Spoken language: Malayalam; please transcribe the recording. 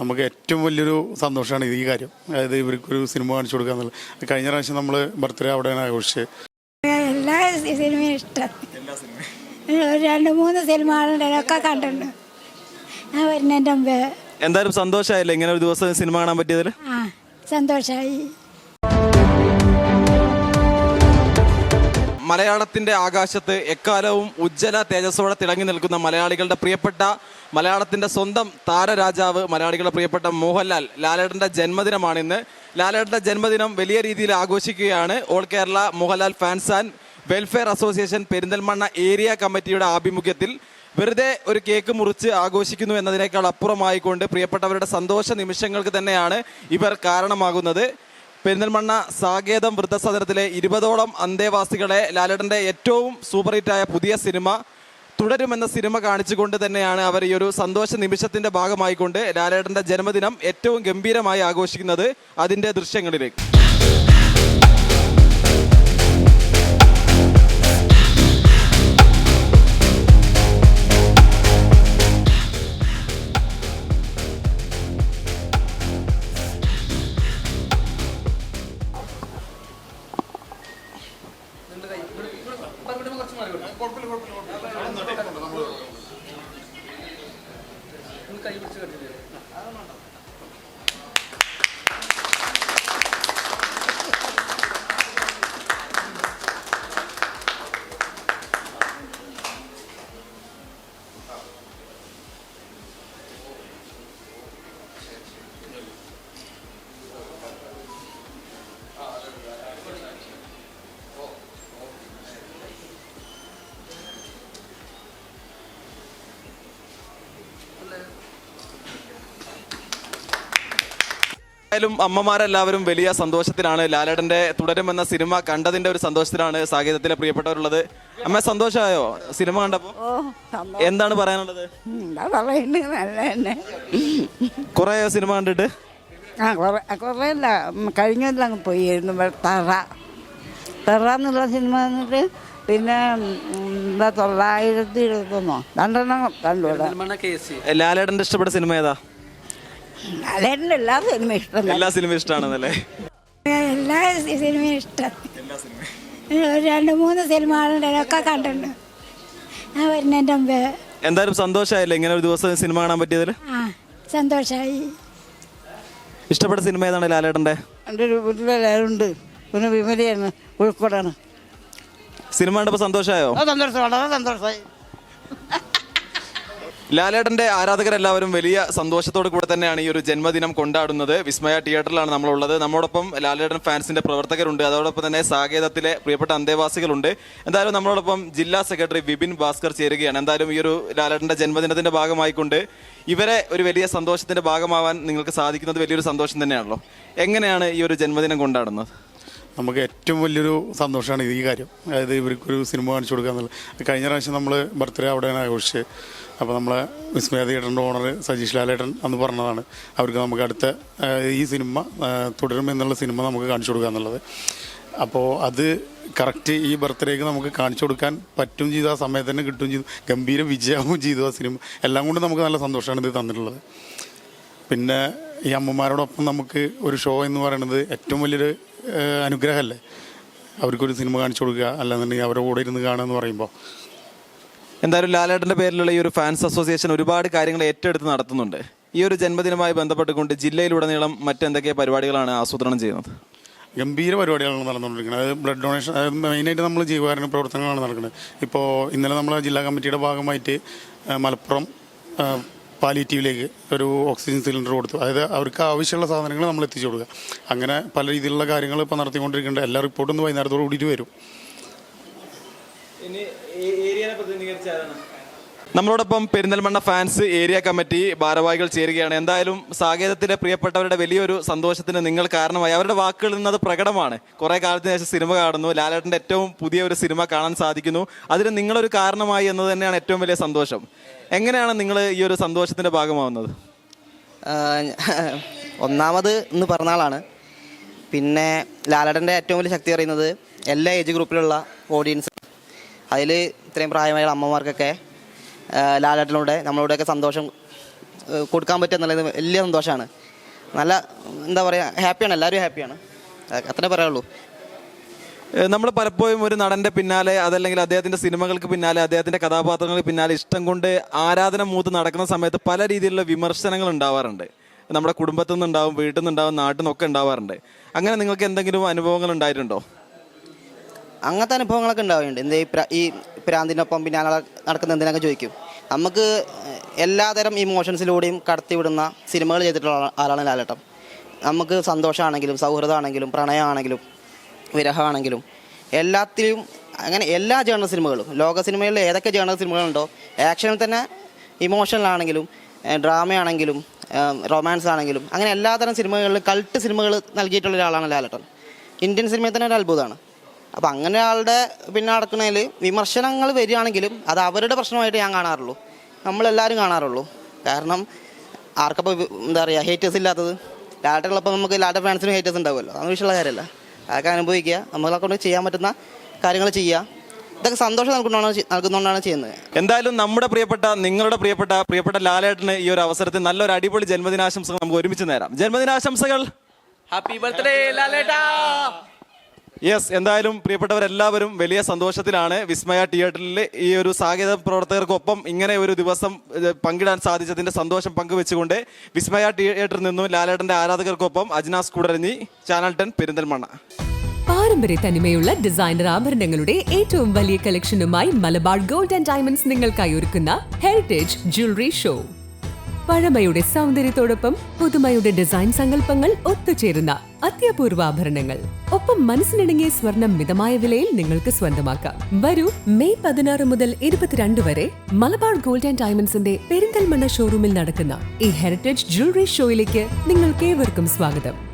നമുക്ക് ഏറ്റവും വലിയൊരു സന്തോഷമാണ് ഈ കാര്യം. അതായത് ഇവർക്കൊരു സിനിമ കാണിച്ചു കൊടുക്കുക എന്നുള്ളത്. കഴിഞ്ഞ പ്രാവശ്യം നമ്മൾ ബർത്ത്ഡേ അവിടെയാണ് ആഘോഷിച്ചത്. എല്ലാ സിനിമയും ഇഷ്ടം. ഒരു രണ്ട് മൂന്ന് സിനിമകളുണ്ട് ഒക്കെ കണ്ടിട്ടുണ്ട്. ഞാൻ വരുന്നതിന്റെ മുമ്പേ. എന്തായാലും സന്തോഷമായില്ലേ? ഇങ്ങനെ ഒരു ദിവസം സിനിമ കാണാൻ പറ്റിയതിൽ ആ സന്തോഷമായി. മലയാളത്തിന്റെ ആകാശത്ത് എക്കാലവും ഉജ്ജ്വല തേജസ്സോടെ തിളങ്ങി നിൽക്കുന്ന മലയാളികളുടെ പ്രിയപ്പെട്ട മലയാളത്തിന്റെ സ്വന്തം താരരാജാവ് മലയാളികളുടെ പ്രിയപ്പെട്ട മോഹൻലാൽ ലാലേട്ടന്റെ ജന്മദിനമാണിന്ന് ലാലേട്ടന്റെ ജന്മദിനം വലിയ രീതിയിൽ ആഘോഷിക്കുകയാണ്. All Kerala Mohanlal fans and welfare association Perinthalmanna area കമ്മിറ്റിയുടെ ആഭിമുഖ്യത്തിൽ വെറുതെ ഒരു കേക്ക് മുറിച്ച് ആഘോഷിക്കുന്നു എന്നതിനേക്കാൾ അപ്പുറമായിക്കൊണ്ട് പ്രിയപ്പെട്ടവരുടെ സന്തോഷ നിമിഷങ്ങൾക്ക് തന്നെയാണ് ഇവർ കാരണമാകുന്നത്. പെരിന്തൽമണ്ണ സാകേതം വൃദ്ധസദനത്തിലെ ഇരുപതോളം അന്തേവാസികളെ ലാലേട്ടന്റെ ഏറ്റവും സൂപ്പർ ഹിറ്റായ പുതിയ സിനിമ തുടരുമെന്ന സിനിമ കാണിച്ചുകൊണ്ട് തന്നെയാണ് അവർ ഈ ഒരു സന്തോഷ നിമിഷത്തിന്റെ ഭാഗമായിക്കൊണ്ട് ലാലേട്ടന്റെ ജന്മദിനം ഏറ്റവും ഗംഭീരമായി ആഘോഷിക്കുന്നത് അതിന്റെ ദൃശ്യങ്ങളിലേക്ക്. എന്തായാലും അമ്മമാരെല്ലാവരും വലിയ സന്തോഷത്തിലാണ്. ലാലേടന്റെ തുടരും എന്ന സിനിമ കണ്ടതിന്റെ ഒരു സന്തോഷത്തിലാണ് സാഗീതത്തിലെ പ്രിയപ്പെട്ടവരുള്ളത്. അമ്മ സന്തോഷമായോ? സിനിമ കണ്ടപ്പോ ഓ എന്താണ് പറയാനുള്ളത്? എന്താ പറയുന്നത്? നല്ല തന്നെ. കുറെ സിനിമ കണ്ടിട്ട്? ആ കുറേ കുറേയല്ല. കഴിഞ്ഞെല്ലാം അങ്ങ് പോയിരുന്നു. ഇവിടെ തറ. തറ എന്നുള്ള സിനിമ പിന്നെ ഉം, എന്താ തൊള്ളായിരത്തി ഇരുപത്തൊന്നോ? രണ്ടെണ്ണം കണ്ടു ഇവിടെ. ലാലേട്ടന്റെ ഇഷ്ടപ്പെട്ട സിനിമ ഏതാ? അലേന്റെ എല്ലാ സിനിമയും ഇഷ്ടം എല്ലാ സിനിമ ഇഷ്ടമാണെന്നല്ലേ എല്ലാ സിനിമയും ഇഷ്ടം. രണ്ട് മൂന്ന് സിനിമകളൊക്കെ ഒക്കെ കണ്ടിട്ടുണ്ട്. ഞാൻ വരുന്നതിന്റെ മുമ്പേ. എന്തായാലും സന്തോഷമായില്ലേ ഇങ്ങനെ ഒരു ദിവസം സിനിമ കാണാൻ പറ്റിയതിൽ ആ സന്തോഷമായി. ഇഷ്ടപ്പെട്ട സിനിമ ഏതാണ് ലാലേട്ടന്റെ? എന്റെ ഒരു വീട്ടിലുണ്ട് പിന്നെ വിമലയാണ് കോഴിക്കോടാണ് സിനിമ കണ്ടപ്പോൾ സന്തോഷമായോ? സന്തോഷം വളരെ സന്തോഷമായി. ലാലേട്ടന്റെ ആരാധകരെല്ലാവരും വലിയ സന്തോഷത്തോടു കൂടെ തന്നെയാണ് ഈ ഒരു ജന്മദിനം കൊണ്ടാടുന്നത്. വിസ്മയ തിയേറ്ററിലാണ് നമ്മളുള്ളത്. നമ്മോടൊപ്പം ലാലേട്ടൻ ഫാൻസിന്റെ പ്രവർത്തകരുണ്ട്. അതോടൊപ്പം തന്നെ സാകേതത്തിലെ പ്രിയപ്പെട്ട അന്തേവാസികളുണ്ട്. എന്തായാലും നമ്മളോടൊപ്പം ജില്ലാ സെക്രട്ടറി വിപിൻ ഭാസ്കർ ചേരുകയാണ്. എന്തായാലും ഈ ഒരു ലാലേട്ടന്റെ ജന്മദിനത്തിന്റെ ഭാഗമായിക്കൊണ്ട് ഇവരെ ഒരു വലിയ സന്തോഷത്തിന്റെ ഭാഗമാവാൻ നിങ്ങൾക്ക് സാധിക്കുന്നത് വലിയൊരു സന്തോഷം തന്നെയാണല്ലോ. എങ്ങനെയാണ് ഈ ഒരു ജന്മദിനം കൊണ്ടാടുന്നത്? നമുക്ക് ഏറ്റവും വലിയൊരു സന്തോഷമാണ് ഈ കാര്യം. അതായത് ഇവർക്കൊരു സിനിമ കാണിച്ചു കൊടുക്കുക എന്നുള്ളത്. കഴിഞ്ഞ പ്രാവശ്യം നമ്മൾ ബർത്ത്ഡേ അവിടെയാണ് ആഘോഷിച്ച് അപ്പോൾ നമ്മളെ വിസ്മയ തിയേറ്ററിന്റെ ഓണർ സജീഷ് ലാലേട്ടൻ അന്ന് പറഞ്ഞതാണ് അവർക്ക് നമുക്ക് അടുത്ത ഈ സിനിമ തുടരും എന്നുള്ള സിനിമ നമുക്ക് കാണിച്ചു കൊടുക്കുക എന്നുള്ളത്. അപ്പോൾ അത് കറക്റ്റ് ഈ ബർത്ത്ഡേക്ക് നമുക്ക് കാണിച്ചു കൊടുക്കാൻ പറ്റും ചെയ്തു ആ സമയത്ത് തന്നെ കിട്ടുകയും ചെയ്തു ഗംഭീര വിജയവും ചെയ്തു ആ സിനിമ. എല്ലാം കൊണ്ടും നമുക്ക് നല്ല സന്തോഷമാണ് ഇത് തന്നിട്ടുള്ളത്. പിന്നെ ഈ അമ്മമാരോടൊപ്പം നമുക്ക് ഒരു ഷോ എന്ന് പറയുന്നത് ഏറ്റവും വലിയൊരു അനുഗ്രഹമല്ലേ? അവർക്കൊരു സിനിമ കാണിച്ചു കൊടുക്കുക അല്ലാന്നുണ്ടെങ്കിൽ അവരുടെ കൂടെ ഇരുന്ന് കാണുക എന്ന് പറയുമ്പോൾ എന്തായാലും ലാലേട്ടന്റെ പേരിലുള്ള ഈ ഒരു ഫാൻസ് അസോസിയേഷൻ ഒരുപാട് കാര്യങ്ങൾ ഏറ്റെടുത്ത് നടത്തുന്നുണ്ട്. ഈ ഒരു ജന്മദിനമായി ബന്ധപ്പെട്ടുകൊണ്ട് ജില്ലയിലുടനീളം മറ്റെന്തൊക്കെ പരിപാടികളാണ് ആസൂത്രണം ചെയ്യുന്നത്? ഗംഭീര പരിപാടികളാണ് നടന്നുകൊണ്ടിരിക്കുന്നത്. അത് ബ്ലഡ് ഡൊണേഷൻ അതായത് മെയിനായിട്ട് നമ്മൾ ജീവകാരുണ്യ പ്രവർത്തനങ്ങളാണ് നടക്കുന്നത്. ഇപ്പോൾ ഇന്നലെ നമ്മൾ ജില്ലാ കമ്മിറ്റിയുടെ ഭാഗമായിട്ട് മലപ്പുറം പാലിറ്റീവിലേക്ക് ഒരു ഓക്സിജൻ സിലിണ്ടർ കൊടുത്തു. അതായത് അവർക്ക് ആവശ്യമുള്ള സാധനങ്ങൾ നമ്മൾ എത്തിച്ചു കൊടുക്കുക. അങ്ങനെ പല രീതിയിലുള്ള കാര്യങ്ങൾ ഇപ്പോൾ നടത്തിക്കൊണ്ടിരിക്കുന്നുണ്ട്. എല്ലാ റിപ്പോർട്ടും വൈകുന്നേരത്തോട് കൂടിയിട്ട് വരും. നമ്മളോടൊപ്പം പെരിന്തൽമണ്ണ ഫാൻസ് ഏരിയ കമ്മിറ്റി ഭാരവാഹികൾ ചേരുകയാണ്. എന്തായാലും സാകേതത്തിലെ പ്രിയപ്പെട്ടവരുടെ വലിയൊരു സന്തോഷത്തിന് നിങ്ങൾ കാരണമായി. അവരുടെ വാക്കുകളിൽ നിന്ന് അത് പ്രകടമാണ്. കുറെ കാലത്തിന് ശേഷം സിനിമ കാണുന്നു. ലാലേട്ടന്റെ ഏറ്റവും പുതിയ ഒരു സിനിമ കാണാൻ സാധിക്കുന്നു. അതിന് നിങ്ങളൊരു കാരണമായി എന്നത് തന്നെയാണ് ഏറ്റവും വലിയ സന്തോഷം. എങ്ങനെയാണ് നിങ്ങൾ ഈ ഒരു സന്തോഷത്തിന്റെ ഭാഗമാവുന്നത്? ഒന്നാമത് ഇന്ന് പിറന്നാളാണ് പിന്നെ ലാലേട്ടന്റെ ഏറ്റവും വലിയ ശക്തി പറയുന്നത് എല്ലാ ഏജ് ഗ്രൂപ്പിലുള്ള ഓഡിയൻസ് അതിൽ ഇത്രയും പ്രായമായ അമ്മമാർക്കൊക്കെ ആഹ് ലാലേട്ടനിലൂടെ നമ്മളോടൊക്കെ സന്തോഷം കൊടുക്കാൻ പറ്റുക എന്നുള്ളത് വലിയ സന്തോഷമാണ്. നല്ല എന്താ പറയുക ഹാപ്പിയാണ് എല്ലാവരും ഹാപ്പിയാണ്. അത്രേ പറയുള്ളൂ. നമ്മൾ പലപ്പോഴും ഒരു നടന്റെ പിന്നാലെ അതല്ലെങ്കിൽ അദ്ദേഹത്തിന്റെ സിനിമകൾക്ക് പിന്നാലെ അദ്ദേഹത്തിന്റെ കഥാപാത്രങ്ങൾക്ക് പിന്നാലെ ഇഷ്ടം കൊണ്ട് ആരാധന മൂത്ത് നടക്കുന്ന സമയത്ത് പല രീതിയിലുള്ള വിമർശനങ്ങൾ ഉണ്ടാവാറുണ്ട്. നമ്മുടെ കുടുംബത്തിൽ നിന്നുണ്ടാവും വീട്ടിൽ നിന്നുണ്ടാവും നാട്ടിൽ നിന്നൊക്കെ ഉണ്ടാവാറുണ്ട്. അങ്ങനെ നിങ്ങൾക്ക് എന്തെങ്കിലും അനുഭവങ്ങൾ ഉണ്ടായിട്ടുണ്ടോ? അങ്ങനത്തെ അനുഭവങ്ങളൊക്കെ ഉണ്ടാവുന്നുണ്ട്. എന്ത് ഈ പ്ര- ഈ പ്രാന്തിനൊപ്പം പിന്നെ നടക്കുന്ന എന്തിനൊക്കെ ചോദിക്കും. നമുക്ക് എല്ലാതരം ഇമോഷൻസിലൂടെയും കടത്തിവിടുന്ന സിനിമകൾ ചെയ്തിട്ടുള്ള ആളാണ് ലാലേട്ടൻ. നമുക്ക് സന്തോഷമാണെങ്കിലും സൗഹൃദമാണെങ്കിലും പ്രണയമാണെങ്കിലും വിരഹമാണെങ്കിലും എല്ലാത്തിലും അങ്ങനെ എല്ലാ ജേണൽ സിനിമകളും ലോക സിനിമയിൽ ഏതൊക്കെ ജേണൽ സിനിമകളുണ്ടോ ആക്ഷനിൽ തന്നെ ഇമോഷണലാണെങ്കിലും ഡ്രാമയാണെങ്കിലും റൊമാൻസ് ആണെങ്കിലും അങ്ങനെ എല്ലാതരം സിനിമകളിലും കൾട്ട് സിനിമകൾ നൽകിയിട്ടുള്ള ഒരാളാണ് ലാലേട്ടൻ. ഇന്ത്യൻ സിനിമയിൽ തന്നെ ഒരു അത്ഭുതമാണ്. അപ്പം അങ്ങനെ ആളുടെ പിന്നെ നടക്കുന്നതിൽ വിമർശനങ്ങൾ വരികയാണെങ്കിലും അത് അവരുടെ പ്രശ്നമായിട്ട് ഞാൻ കാണാറുള്ളൂ. നമ്മളെല്ലാവരും കാണാറുള്ളൂ. കാരണം ആർക്കപ്പോൾ എന്താ പറയുക ഹേറ്റേഴ്സ് ഇല്ലാത്തത്? ലാട്ടുള്ളപ്പോൾ നമുക്ക് ലാട്ട ഫാൻസിനും ഹേറ്റേഴ്സ് ഉണ്ടാവുമല്ലോ. അതൊന്നും വിഷയമുള്ള കാര്യമല്ല. അതൊക്കെ അനുഭവിക്കുക. നമ്മളെ കൊണ്ട് ചെയ്യാൻ പറ്റുന്ന കാര്യങ്ങൾ ചെയ്യുക. ഇതൊക്കെ സന്തോഷം നൽകുന്നതാണ് നൽകുന്നതുകൊണ്ടാണ് ചെയ്യുന്നത്. എന്തായാലും നമ്മുടെ പ്രിയപ്പെട്ട നിങ്ങളുടെ പ്രിയപ്പെട്ട പ്രിയപ്പെട്ട ലാലേട്ടന് ഈ ഒരു അവസരത്തിൽ നല്ലൊരു അടിപൊളി ജന്മദിനാശംസകൾ നമുക്ക് ഒരുമിച്ച് നേരാം. ജന്മദിനാശംസകൾ. Happy birthday ലാലേട്ടാ! യെസ് എന്തായാലും പ്രിയപ്പെട്ടവരെല്ലാവരും വലിയ സന്തോഷത്തിലാണ് വിസ്മയ തിയേറ്ററിൽ ഈ ഒരു സാങ്കേതിക പ്രവർത്തകർക്കൊപ്പം ഇങ്ങനെ ഒരു ദിവസം പങ്കിടാൻ സാധിച്ചതിന്റെ സന്തോഷം പങ്കുവെച്ചുകൊണ്ട് വിസ്മയ തിയേറ്ററിൽ നിന്നും ലാലേട്ടന്റെ ആരാധകർക്കൊപ്പം അജ്നാസ് കുടരഞ്ഞി ചാനൽ ടെൻ പെരിന്തൽമണ്ണ. പാരമ്പര്യ തനിമയുള്ള ഡിസൈനർ ആഭരണങ്ങളുടെ ഏറ്റവും വലിയ കളക്ഷനുമായി മലബാർ ഗോൾഡ് ആൻഡ് ഡയമണ്ട്സ് നിങ്ങൾക്കായി ഒരുക്കുന്ന ഹെറിറ്റേജ് ജ്വല്ലറി ഷോ പഴമയുടെ സൗന്ദര്യത്തോടൊപ്പം പുതുമയുടെ ഡിസൈൻ സങ്കല്പങ്ങൾ ഒത്തുചേരുന്ന അത്യപൂർവ ആഭരണങ്ങൾ ഒപ്പം മനസ്സിനിണങ്ങിയ സ്വർണം മിതമായ വിലയിൽ നിങ്ങൾക്ക് സ്വന്തമാക്കാം. വരൂ മെയ് പതിനാറ് മുതൽ ഇരുപത്തിരണ്ട് വരെ മലബാർ ഗോൾഡ് ആൻഡ് ഡയമണ്ട്സിന്റെ പെരിന്തൽമണ്ണ ഷോറൂമിൽ നടക്കുന്ന ഈ ഹെറിറ്റേജ് ജ്വല്ലറി ഷോയിലേക്ക് നിങ്ങൾക്ക് ഏവർക്കും സ്വാഗതം.